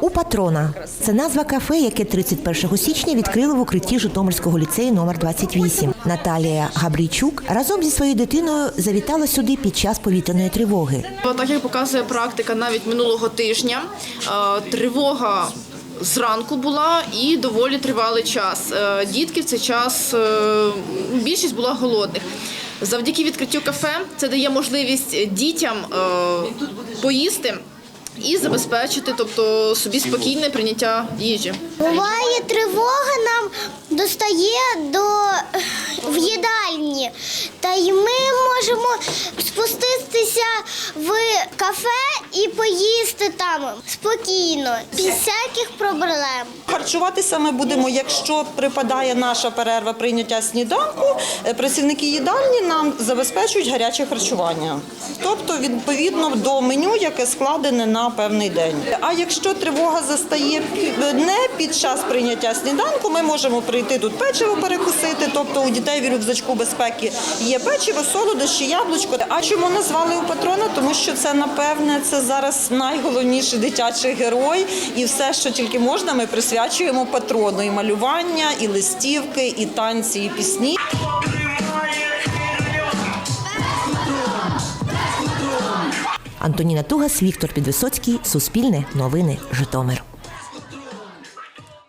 У патрона це назва кафе, яке 31 січня відкрили в укритті Житомирського ліцею номер 28. Наталія Габрійчук разом зі своєю дитиною завітала сюди під час повітряної тривоги. Так як показує практика навіть минулого тижня, е, тривога зранку була і доволі тривалий час. Е, Дітки в цей час е, більшість була голодних. Завдяки відкриттю кафе це дає можливість дітям поїсти і забезпечити, тобто собі спокійне прийняття їжі. Буває тривога нам достає до в та й ми можемо спуститися в кафе і поїсти там спокійно, без всяких проблем. Харчуватися ми будемо, якщо припадає наша перерва прийняття сніданку, е, працівники їдальні нам забезпечують гаряче харчування. Тобто, відповідно до меню, яке складене на певний день. А якщо тривога застає не під час прийняття сніданку, ми можемо прийти тут печиво перекусити. Тобто у дітей в рюкзачку безпеки є печиво, солодощі, яблучко. А чому назвали у патрона? Тому що це напевне це зараз найголовніший дитячий герой, і все, що тільки можна, ми присвячуємо патрону. І малювання, і листівки, і танці, і пісні. Антоніна Тугас, Віктор Підвисоцький, Суспільне, Новини, Житомир.